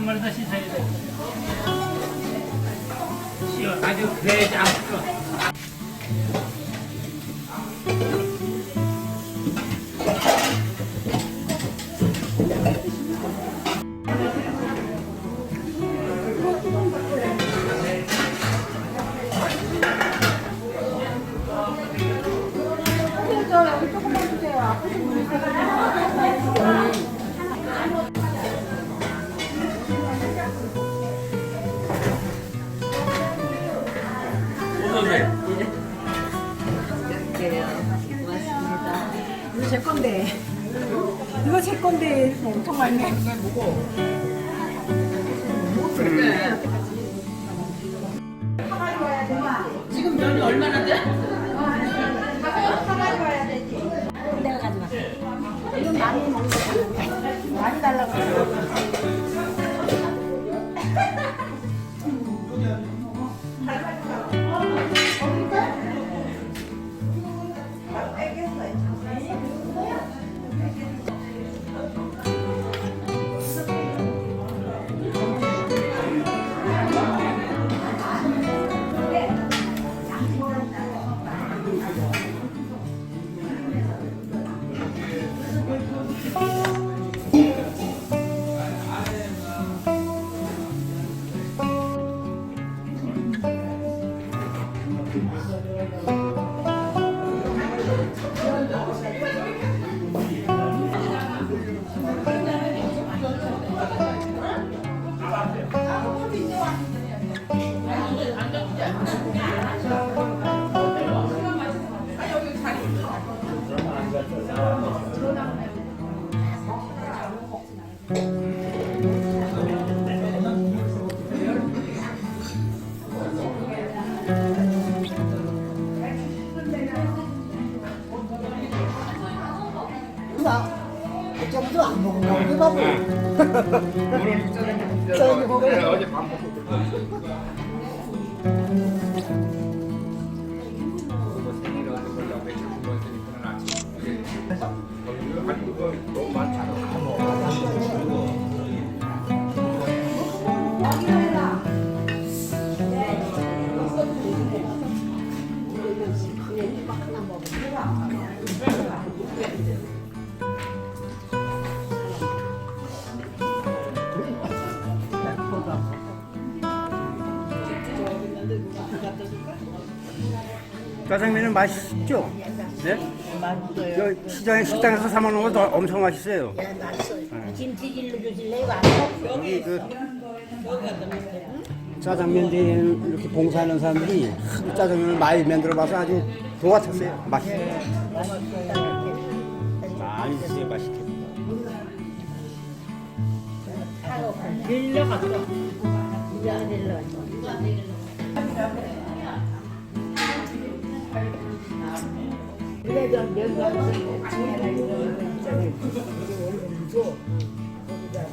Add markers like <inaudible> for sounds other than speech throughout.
다 씻어야 돼. 어, 신발 다 씻어야 돼. 쉬어, 아주 배지 않고. 고맙습니다. 이거 제 건데. 이거 제 건데 엄청 많네. 지금 면이 얼마나 돼? 내가 가져가. 이건 많이 먹는 거 많이 달라고. 너무 많잖아. 짜장면은 맛있죠? 네? 맛있어요. 저 시장에 식당에서 사 먹는 것도 엄청 맛있어요. 예, 맛있어요. 김치질로 주실래요? 안 먹? 여기 그 짜장면店 이렇게 봉사하는 사람들이 하도 짜장면을 많이 만들어봐서 아주 도 같았어요. 맛있어요. 많이 드세요, 맛있게. 밀려갔어. 그래도 이런. 이게. 거기다.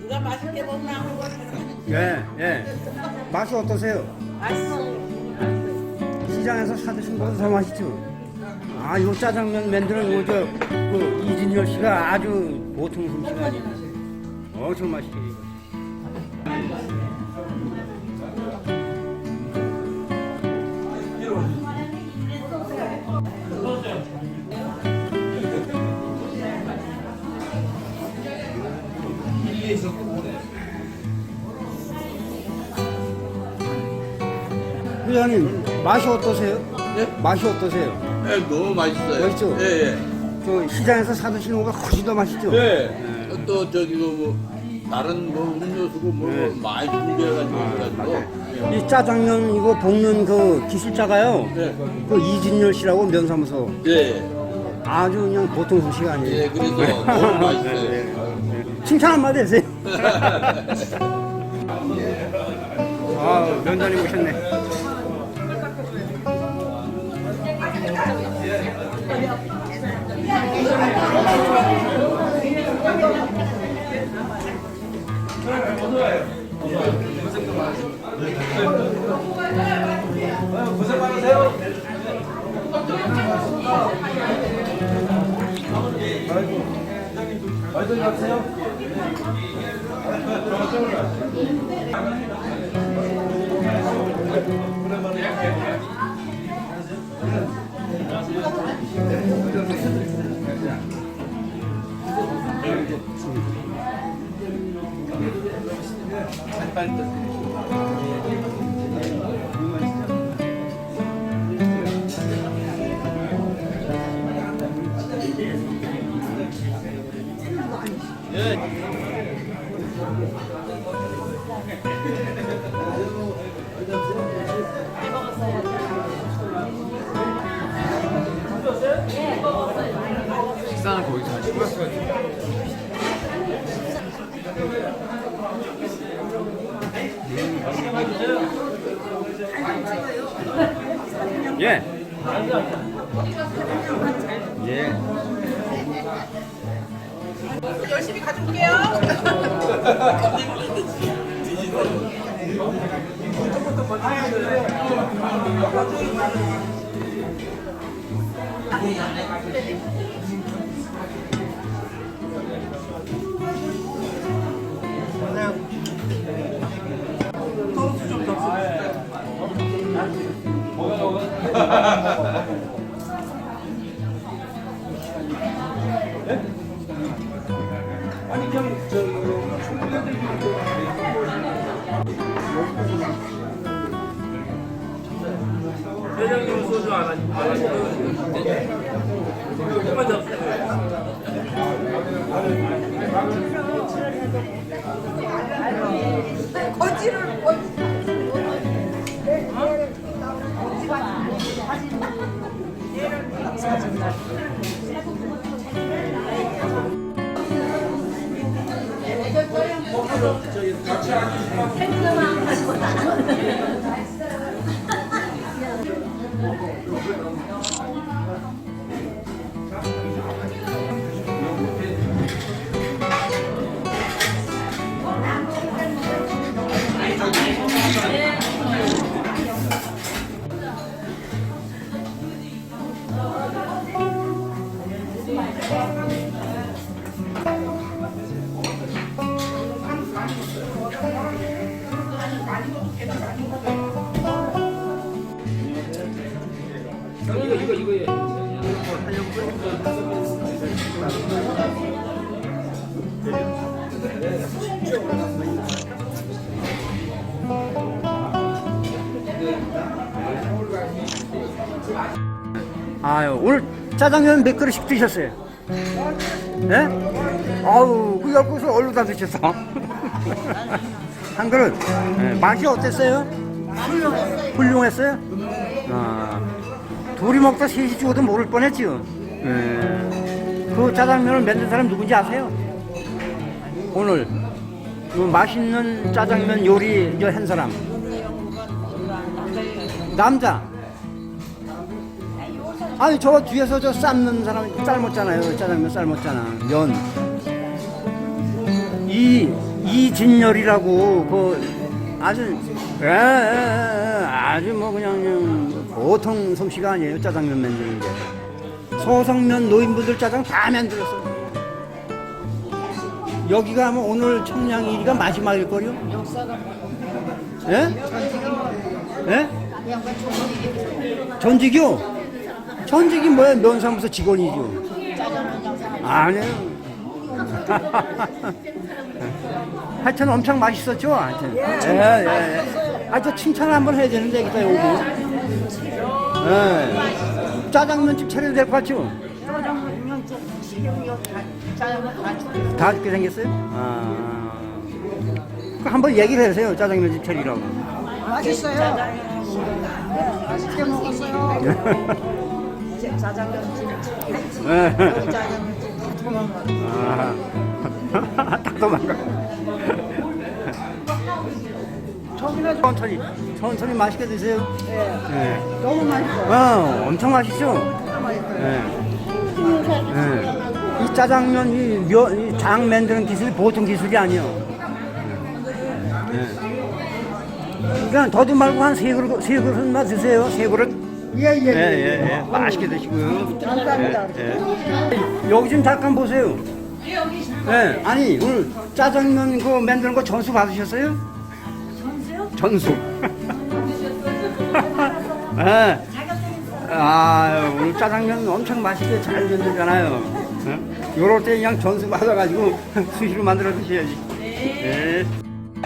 누가 맛있게 먹나? 예, 예. 맛이 어떠세요? 맛있어. 시장에서 사드신 것보다 더 맛있죠? 아, 요 짜장면 만드는 거, 저, 그, 이진열 씨가 아주 보통 솜씨가 아니에요. 엄청 맛있게. 해요. 회장님, 맛이 어떠세요? 예? 맛이 어떠세요? 예, 너무 맛있어요. 맛있죠? 예, 예. 저 시장에서 사드시는 거가 훨씬 더 맛있죠? 예. 또 저기 그뭐 다른 뭐 음료수고 뭐 네. 많이 준비해가지고 그래가지고 이 짜장면 이거 볶는 그 기술자가요. 예. 그 이진열 씨라고 면사무소. 예. 아주 그냥 보통 솜씨가 아니에요. 예, 그래서 너무 맛있어요. 칭찬 한마디 해주세요. <laughs> 아, 면단이 오셨네. 고생 많으세요. 아이고, 회장님 좀 잘. 말도 하세요. 식사는 거기서 하시고요. 예. 예. 열심히 가져올게요. 회 <laughs> Yeah. 아유 오늘 짜장면 몇 그릇씩 드셨어요? 네? 아우 그열 그릇을 얼로 다 드셨어. <laughs> 한 그릇. 네, 맛이 어땠어요? 훌륭했어요. 아, 둘이 먹다 셋이 죽어도 모를 뻔했지요. 네. 그 짜장면을 만든 사람 누군지 아세요? 오늘 그 맛있는 짜장면 요리 저한 사람. 남자. 아니 저 뒤에서 저 삶는 사람 삶았잖아요. 짜장면 삶았잖아. 면 이, 이진열이라고 그 아주 에, 에, 에, 아주 뭐 그냥, 그냥 보통 솜씨가 아니에요 짜장면 만드는 게. 소성면 노인분들 짜장 다 만들었어 여기가 뭐 오늘 청량일이가 마지막일 거요? 예? 예? 전직이요? 전직이 뭐야? 면사무소 직원이죠. 아니요. 하여튼 엄청 맛있었죠? 하여튼. 예, 예, 예. 아, 저 칭찬을 한번 해야 되는데, 여기다 오고. 예. 짜장면집 차려도 될 것 같죠? 다 죽게 생겼어요? 아. 그 한번 얘기를 해주세요. 짜장면집 차리라고. 맛있어요. 맛있게 먹었어요. <laughs> 짜장면집, 예. 짜장면집 도망가. 아, <laughs> 딱 도망가. 천천히, 천천히 맛있게 드세요. 네. 너무 맛있어. 어, 엄청 맛있죠? 네. 네. 이 짜장면 이, 면, 이 장 만드는 기술이 보통 기술이 아니에요. 네. 그러니까 더도 말고 한 세 그릇 세 그릇만 드세요. 세 그릇. 예예. 예, 예, 예. 맛있게 드시고요. 감사합니다. 예, 예. 여기 좀 잠깐 보세요. 예, 아니 오늘 짜장면 그 만드는 거 전수 받으셨어요? 전수요? 전수. <laughs> 예. 아, 오늘 짜장면 엄청 맛있게 잘 만들잖아요. 예? 요럴 때 그냥 전수 받아가지고 <laughs> 수시로 만들어 드셔야지. 네.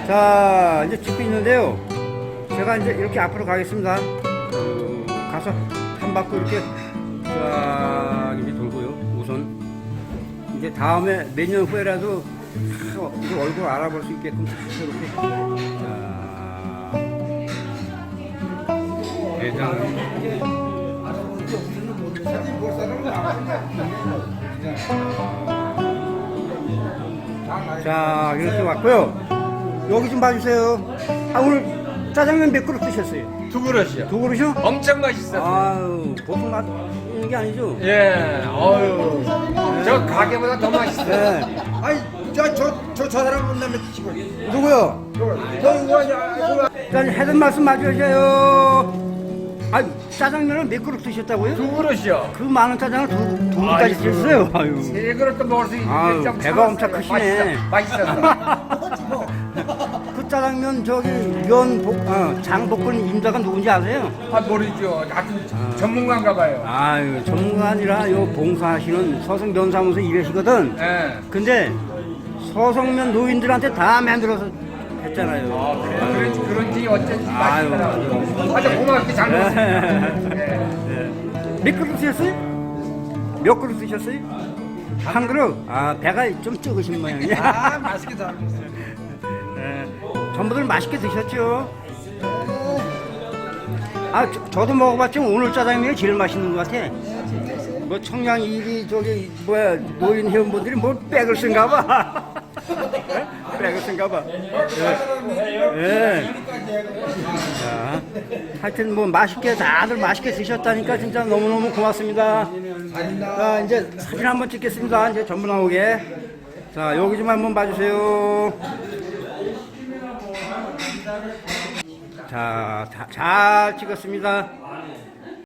자, 이제 찍고 있는데요. 제가 이제 이렇게 앞으로 가겠습니다. 어, 가서 한 바퀴 이렇게 쫙 이렇게 돌고요. 우선 이제 다음에 몇 년 후에라도 다 이거 얼굴 알아볼 수 있게끔 다 이렇게 자, 대장 자 이렇게 왔고요. 여기 좀 봐주세요. 아 오늘 짜장면 몇 그릇 드셨어요? 두 그릇이요. 두 그릇이요? 엄청 맛있어. 아유 보통 맛있는 게 아니죠? 예, 어유. 저 가게보다 더 맛있어. 네. 아니 저저저 저 사람 만나면 치고 누구요? 저 이거 이거 자, 해든 말씀 맞으세요. 아, 짜장면을 몇 그릇 드셨다고요? 두 그릇이요. 그 많은 짜장을 두, 두 그릇까지 드셨어요. 아유. 세 그릇도 먹을 수 있는데 아유, 좀 배가. 엄청 크시네. 맛있어. 맛있어. <laughs> 그 짜장면 저기 면 복, 어, 장복근 임자가 누군지 아세요? 아 모르죠. 아주 전문가인가 봐요. 아유, 전문가 아니라 요 봉사하시는 서성면 사무소 일하시거든. 예. 근데 서성면 노인들한테 다 만들어서 했잖아요. 아. 그런지 그런지 어쩐지 아유, 맛있더라고. 아주 고맙게 잘 먹었어요. 네. 몇 그릇 드셨어요? 몇 그릇 드셨어요? 한 그릇? 아, 배가 좀 적으신 모양이야. 아 맛있게 잘 먹었어요. 네. 전부들 맛있게 드셨죠? 아, 저, 도 먹어봤지만 오늘 짜장면이 제일 맛있는 것 같아. 뭐 청량 일이 저기 뭐야 노인 회원분들이 뭐 백을 쓴가 봐. <laughs> 백을 쓴가 봐. 예. 예. 자, 하여튼 뭐 맛있게 다들 맛있게 드셨다니까 진짜 너무너무 고맙습니다. 자, 이제 사진 한번 찍겠습니다. 이제 전부 나오게. 자, 여기 좀 한번 봐주세요. 자, 다- 잘 찍었습니다.